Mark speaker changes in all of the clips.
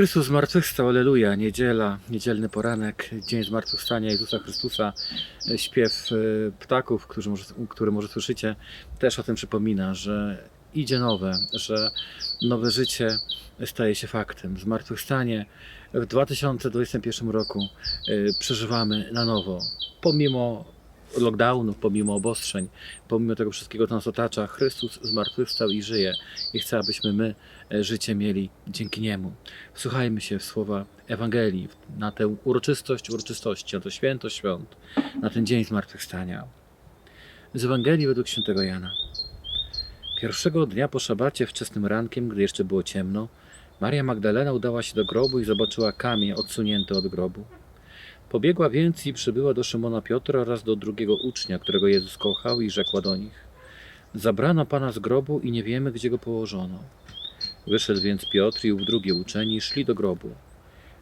Speaker 1: Chrystus zmartwychwstał, aleluja, niedziela, niedzielny poranek, dzień zmartwychwstania Jezusa Chrystusa, e, śpiew e, ptaków, którzy może, który może słyszycie, też o tym przypomina, że idzie nowe, że nowe życie staje się faktem. Zmartwychwstanie w 2021 roku e, przeżywamy na nowo, pomimo lockdownów, pomimo obostrzeń, pomimo tego wszystkiego, co nas otacza, Chrystus zmartwychwstał i żyje i chce, abyśmy my e, życie mieli dzięki Niemu. Wsłuchajmy się słowa Ewangelii, na tę uroczystość uroczystości, na to święto świąt, na ten dzień zmartwychwstania. Z Ewangelii według świętego Jana. Pierwszego dnia po szabacie, wczesnym rankiem, gdy jeszcze było ciemno, Maria Magdalena udała się do grobu i zobaczyła kamień odsunięty od grobu. Pobiegła więc i przybyła do Szymona Piotra oraz do drugiego ucznia, którego Jezus kochał i rzekła do nich Zabrano Pana z grobu i nie wiemy, gdzie go położono. Wyszedł więc Piotr i ów drugi uczeń i szli do grobu.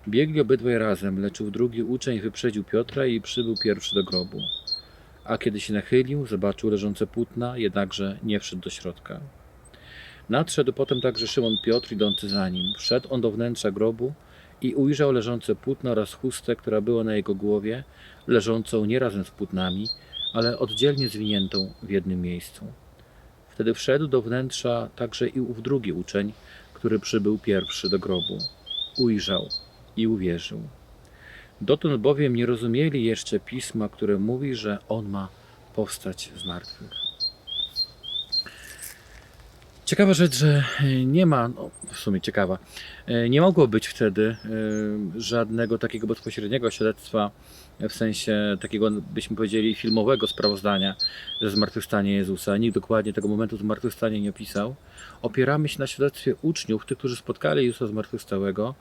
Speaker 1: Biegli obydwaj razem, lecz ów drugi uczeń wyprzedził Piotra i przybył pierwszy do grobu. A kiedy się nachylił, zobaczył leżące płótna, jednakże nie wszedł do środka. Nadszedł potem także Szymon Piotr, idący za nim. Wszedł on do wnętrza grobu i ujrzał leżące płótno oraz chustę, która była na jego głowie, leżącą nie razem z płótnami, ale oddzielnie zwiniętą w jednym miejscu. Wtedy wszedł do wnętrza także i ów drugi uczeń, który przybył pierwszy do grobu. Ujrzał i uwierzył. Dotąd bowiem nie rozumieli jeszcze pisma, które mówi, że on ma powstać z martwych. Ciekawa rzecz, że nie ma, no w sumie ciekawa, e, nie mogło być wtedy e, żadnego takiego bezpośredniego świadectwa w sensie takiego, byśmy powiedzieli, filmowego sprawozdania ze zmartwychwstania Jezusa. Nikt dokładnie tego momentu zmartwychwstania nie opisał. Opieramy się na świadectwie uczniów, tych, którzy spotkali Jezusa zmartwychwstałego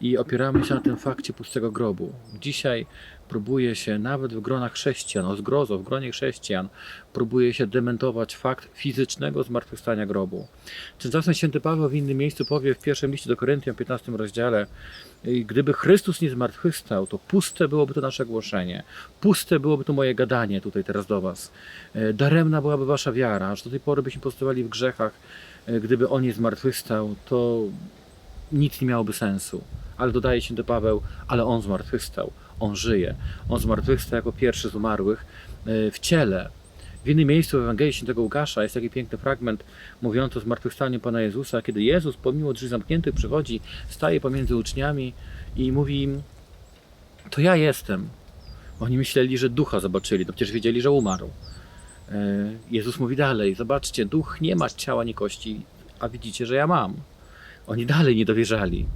Speaker 1: i opieramy się na tym fakcie pustego grobu. Dzisiaj próbuje się nawet w gronach chrześcijan, o zgrozo, w gronie chrześcijan, próbuje się dementować fakt fizycznego zmartwychwstania grobu. Tymczasem święty Paweł w innym miejscu powie w pierwszym liście do Koryntian, 15 rozdziale, "I gdyby Chrystus nie zmartwychwstał, to puste byłoby to nasze głoszenie, puste byłoby to moje gadanie tutaj teraz do Was. E, Daremna byłaby Wasza wiara, aż do tej pory byśmy pozostawali w grzechach. E, Gdyby On nie zmartwychwstał, to nic nie miałoby sensu. Ale dodaje się do Paweł, ale On zmartwychwstał, On żyje. On zmartwychwstał jako pierwszy z umarłych e, w ciele. W innym miejscu w Ewangelii Świętego Łukasza jest taki piękny fragment mówiący o zmartwychwstaniu Pana Jezusa, kiedy Jezus pomimo drzwi zamkniętych przychodzi, staje pomiędzy uczniami i mówi im, to ja jestem. Oni myśleli, że ducha zobaczyli, to przecież wiedzieli, że umarł. E, Jezus mówi dalej, zobaczcie, duch nie ma ciała, nie kości, a widzicie, że ja mam. Oni dalej nie dowierzali.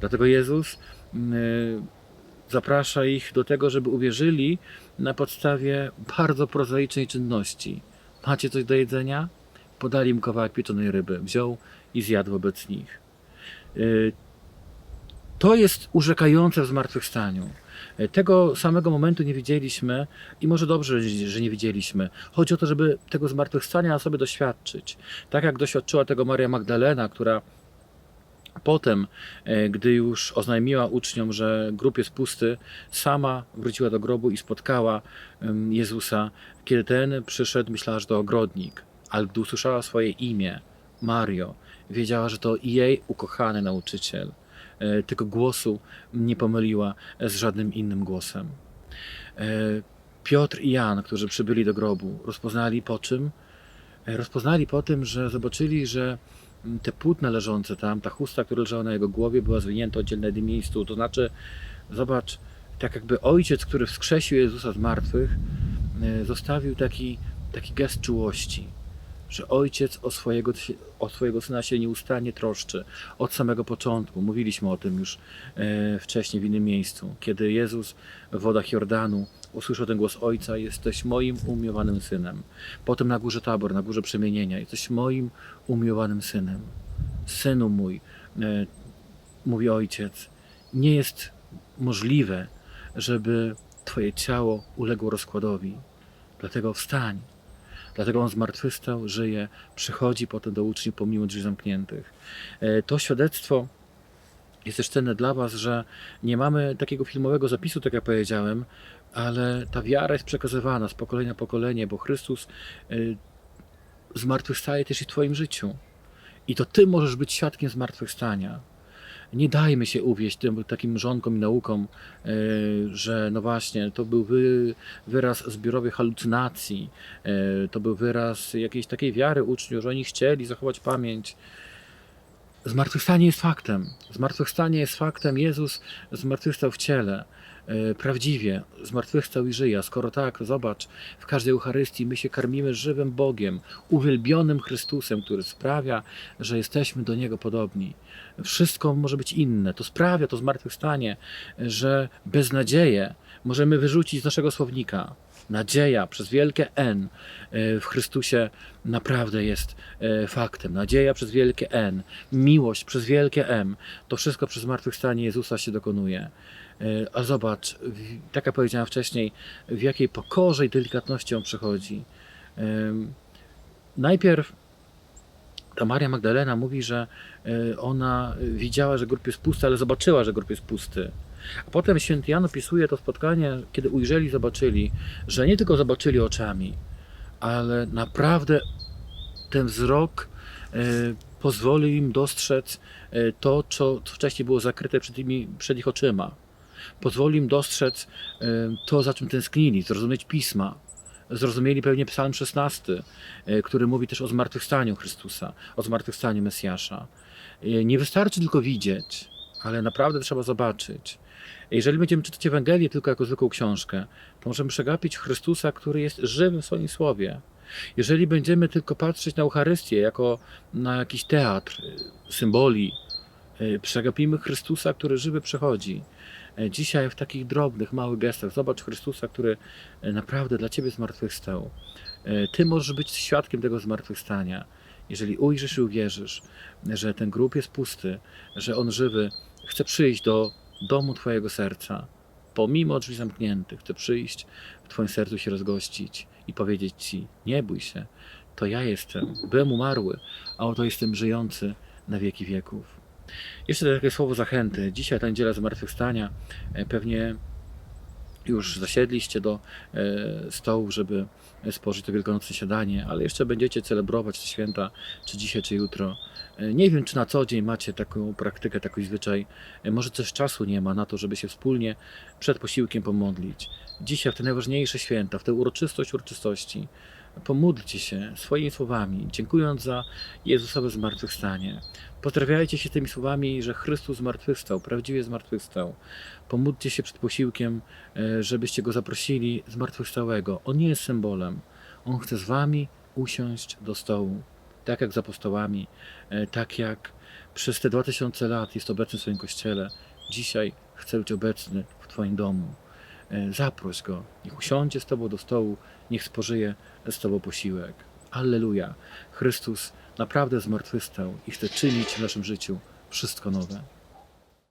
Speaker 1: Dlatego Jezus mm, e, zaprasza ich do tego, żeby uwierzyli na podstawie bardzo prozaicznej czynności. Macie coś do jedzenia? Podali im kawałek pieczonej ryby. Wziął i zjadł wobec nich. E, To jest urzekające w zmartwychwstaniu. E, Tego samego momentu nie widzieliśmy i może dobrze, że nie widzieliśmy. Chodzi o to, żeby tego zmartwychwstania na sobie doświadczyć. Tak jak doświadczyła tego Maria Magdalena, która potem, e, gdy już oznajmiła uczniom, że grób jest pusty, sama wróciła do grobu i spotkała Jezusa. Kiedy ten przyszedł, myślała, że to ogrodnik, ale gdy usłyszała swoje imię, Mario, wiedziała, że to jej ukochany nauczyciel. E, Tego głosu nie pomyliła z żadnym innym głosem. E, Piotr i Jan, którzy przybyli do grobu, rozpoznali po czym? Rozpoznali po tym, że zobaczyli, że te płótna leżące tam, ta chusta, która leżała na jego głowie, była zwinięta jednym miejscu. To znaczy, zobacz, tak jakby ojciec, który wskrzesił Jezusa z martwych, e, zostawił taki, taki gest czułości, że ojciec o swojego, o swojego syna się nieustannie troszczy od samego początku. Mówiliśmy o tym już e, wcześniej w innym miejscu. Kiedy Jezus w wodach Jordanu usłyszał ten głos Ojca, jesteś moim umiłowanym synem. Potem na górze Tabor, na górze przemienienia, jesteś moim umiłowanym synem. Synu mój, e, mówi Ojciec, nie jest możliwe, żeby Twoje ciało uległo rozkładowi. Dlatego wstań. Dlatego on zmartwychwstał, żyje, przychodzi potem do uczniów pomimo drzwi zamkniętych. E, To świadectwo jest też cenne dla Was, że nie mamy takiego filmowego zapisu, tak jak powiedziałem, ale ta wiara jest przekazywana z pokolenia na pokolenie, bo Chrystus y, zmartwychwstaje też i w Twoim życiu. I to Ty możesz być świadkiem zmartwychwstania. Nie dajmy się uwieść tym takim mrzonkom i naukom, e, że no właśnie, to był wy, wyraz zbiorowej halucynacji, e, to był wyraz jakiejś takiej wiary uczniów, że oni chcieli zachować pamięć. Zmartwychwstanie jest faktem. Zmartwychwstanie jest faktem. Jezus zmartwychwstał w ciele. E, Prawdziwie zmartwychwstał i żyje. Skoro tak, zobacz, w każdej Eucharystii my się karmimy żywym Bogiem, uwielbionym Chrystusem, który sprawia, że jesteśmy do Niego podobni. Wszystko może być inne. To sprawia to zmartwychwstanie, że beznadzieję możemy wyrzucić z naszego słownika. Nadzieja przez wielkie N e, w Chrystusie naprawdę jest e, faktem. Nadzieja przez wielkie N, miłość przez wielkie M. To wszystko przez zmartwychwstanie Jezusa się dokonuje. E, A zobacz, tak jak powiedziałem wcześniej, w jakiej pokorze i delikatności on przychodzi. Najpierw ta Maria Magdalena mówi, że ona widziała, że grób jest pusty, ale zobaczyła, że grób jest pusty. A potem święty Jan opisuje to spotkanie, kiedy ujrzeli, zobaczyli, że nie tylko zobaczyli oczami, ale naprawdę ten wzrok e, pozwolił im dostrzec e, to, co, wcześniej było zakryte przed, przed ich oczyma. Pozwolił im dostrzec e, to, za czym tęsknili, zrozumieć pisma. Zrozumieli pewnie Psalm 16, e, który mówi też o zmartwychwstaniu Chrystusa, o zmartwychwstaniu Mesjasza. Nie wystarczy tylko widzieć, ale naprawdę trzeba zobaczyć. Jeżeli będziemy czytać Ewangelię tylko jako zwykłą książkę, to możemy przegapić Chrystusa, który jest żywy w swoim słowie. Jeżeli będziemy tylko patrzeć na Eucharystię jako na jakiś teatr y, symboli, y, przegapimy Chrystusa, który żywy przechodzi. E, Dzisiaj w takich drobnych, małych gestach zobacz Chrystusa, który e, naprawdę dla Ciebie zmartwychwstał. E, Ty możesz być świadkiem tego zmartwychwstania. Jeżeli ujrzysz i uwierzysz, że ten grób jest pusty, że On żywy chce przyjść do domu Twojego serca, pomimo drzwi zamkniętych, chce przyjść w Twoim sercu się rozgościć i powiedzieć Ci: Nie bój się, to ja jestem. Byłem umarły, a oto jestem żyjący na wieki wieków. Jeszcze takie słowo zachęty. Dzisiaj ta niedziela zmartwychwstania. E, Pewnie już zasiedliście do e, stołu, żeby spożyć to wielkanocne śniadanie, ale jeszcze będziecie celebrować te święta, czy dzisiaj, czy jutro. E, Nie wiem, czy na co dzień macie taką praktykę, taki zwyczaj. E, Może też czasu nie ma na to, żeby się wspólnie przed posiłkiem pomodlić. Dzisiaj, w te najważniejsze święta, w tę uroczystość uroczystości, pomódlcie się swoimi słowami, dziękując za Jezusowe zmartwychwstanie. Pozdrawiajcie się tymi słowami, że Chrystus zmartwychwstał, prawdziwie zmartwychwstał. Pomódlcie się przed posiłkiem, e, żebyście go zaprosili zmartwychwstałego. On nie jest symbolem. On chce z wami usiąść do stołu. Tak jak z apostołami, e, tak jak przez te 2000 lat jest obecny w swoim kościele. Dzisiaj chce być obecny w Twoim domu. E, Zaproś go, niech usiądzie z Tobą do stołu, niech spożyje z Tobą posiłek. Alleluja. Chrystus naprawdę zmartwychwstał i chce czynić w naszym życiu wszystko nowe.